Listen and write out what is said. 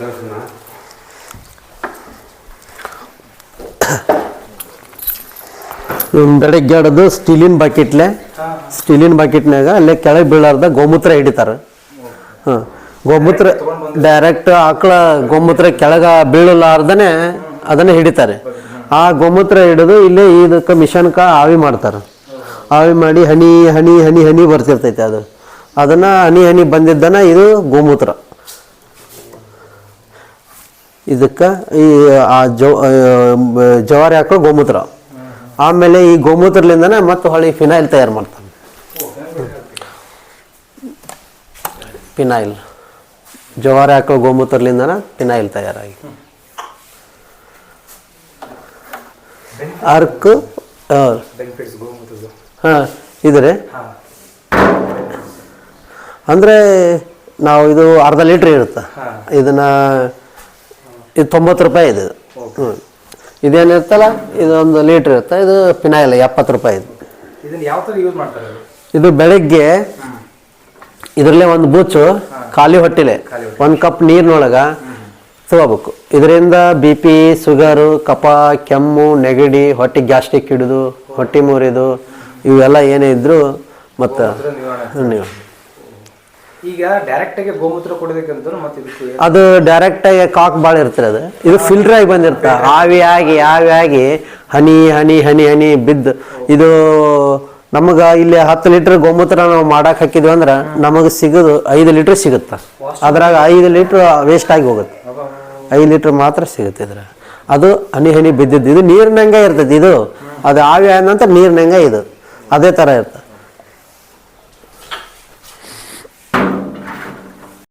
ದರ್ಶನ ಇವ್ನ್ ಬೆಳಗ್ಗೆ ಆಡೋದು ಸ್ಟೀಲಿನ ಬಕೆಟ್ಲೆ, ಸ್ಟೀಲಿನ ಬಕೆಟ್ನಾಗ ಅಲ್ಲೇ ಕೆಳಗೆ ಬೀಳಾರ್ದ ಗೋಮೂತ್ರ ಹಿಡಿತಾರೆ. ಹಾಂ, ಗೋಮೂತ್ರ ಡೈರೆಕ್ಟ್ ಆಕಳ ಗೋಮೂತ್ರ ಕೆಳಗೆ ಬೀಳಲಾರ್ದನೆ ಅದನ್ನ ಹಿಡಿತಾರೆ. ಆ ಗೋಮೂತ್ರ ಹಿಡಿದು ಇಲ್ಲೇ ಇದಕ್ಕೆ ಮಿಷನ್ಕ ಆವಿ ಮಾಡ್ತಾರೆ. ಆವಿ ಮಾಡಿ ಹನಿ ಹನಿ ಹನಿ ಹನಿ ಬರ್ತಿರ್ತೈತೆ ಅದು. ಅದನ್ನ ಹನಿ ಹನಿ ಬಂದಿದ್ದನ ಇದು ಗೋಮೂತ್ರ. ಇದಕ್ಕೆ ಈ, ಆ ಜೋ ಜವಾರಿ ಹಾಕೋ ಗೋಮೂತ್ರ. ಆಮೇಲೆ ಈ ಗೋಮೂತ್ರಲಿಂದನೇ ಮತ್ತೆ ಹೊಳಿ ಫಿನಾಯಿಲ್ ತಯಾರು ಮಾಡ್ತಾನೆ ಫಿನಾಯಿಲ್. ಜವಾರಿ ಹಾಕೋ ಗೋಮೂತ್ರಲಿಂದನೇ ಫಿನಾಯಿಲ್ ತಯಾರಾಗಿ. ಗೋಮೂತ್ರದ್ದು ಹಾಂ ಇದ್ರೆ? ಅಂದರೆ ನಾವು ಇದು ಅರ್ಧ ಲೀಟ್ರ್ ಇರುತ್ತೆ. ಇದನ್ನ ಇದು ತೊಂಬತ್ತು ರೂಪಾಯಿ ಇದು. ಹ್ಞೂ ಇದೇನಿರುತ್ತಲ್ಲ ಇದೊಂದು ಲೀಟ್ರ್ ಇರುತ್ತೆ? ಇದು ಫಿನಾಯಿಲ್ ಎಪ್ಪತ್ತು ರೂಪಾಯಿ ಇದು. ಇದು ಬೆಳಗ್ಗೆ ಇದರಲ್ಲೇ ಒಂದು ಬೂಚು ಖಾಲಿ ಹೊಟ್ಟಿಲೆ. ಒಂದು ಕಪ್ ನೀರಿನೊಳಗ ತಗೋಬೇಕು ಇದರಿಂದ ಬಿ ಪಿ ಸುಗರು ಕಪ ಕೆಮ್ಮು ನೆಗಡಿ ಹೊಟ್ಟೆ ಗ್ಯಾಸ್ಟ್ರಿಕ್ ಹಿಡಿದು ಹೊಟ್ಟೆ ಮುರಿದು ಇವೆಲ್ಲ ಏನೇ ಇದ್ರು ಮತ್ತು ನೀವು ಈಗ ಡೈರೆಕ್ಟ್ ಆಗಿ ಗೋಮೂತ್ರ ಕೊಡಬೇಕಂತ ಅದು ಡೈರೆಕ್ಟ್ ಆಗಿ ಕಾಕ್ ಭಾಳ ಇರ್ತದೆ ಅದು. ಇದು ಫಿಲ್ಟರ್ ಆಗಿ ಬಂದಿರ್ತ. ಆವಿ ಆಗಿ ಆವಿ ಆಗಿ ಹನಿ ಹನಿ ಹನಿ ಹನಿ ಬಿದ್ದು. ಇದು ನಮಗ ಇಲ್ಲಿ ಹತ್ತು ಲೀಟರ್ ಗೋಮೂತ್ರ ನಾವು ಮಾಡಕ್ ಹಾಕಿದ್ವಿ ಅಂದ್ರೆ ನಮಗೆ ಸಿಗೋದು ಐದು ಲೀಟರ್ ಸಿಗುತ್ತೆ. ಅದ್ರಾಗ ಐದು ಲೀಟರ್ ವೇಸ್ಟ್ ಆಗಿ ಹೋಗುತ್ತೆ. ಐದು ಲೀಟರ್ ಮಾತ್ರ ಸಿಗುತ್ತೆ ಇದ್ರ ಅದು ಹನಿ ಹನಿ ಬಿದ್ದಿದ್ದು. ಇದು ನೀರಿನಂಗೆ ಇರ್ತೈತಿ. ಇದು ಅದು ಆವಿ ಆದ ನಂತರ ನೀರಿನಂಗೆ ಇದು. ಅದೇ ಥರ ಇರ್ತದೆ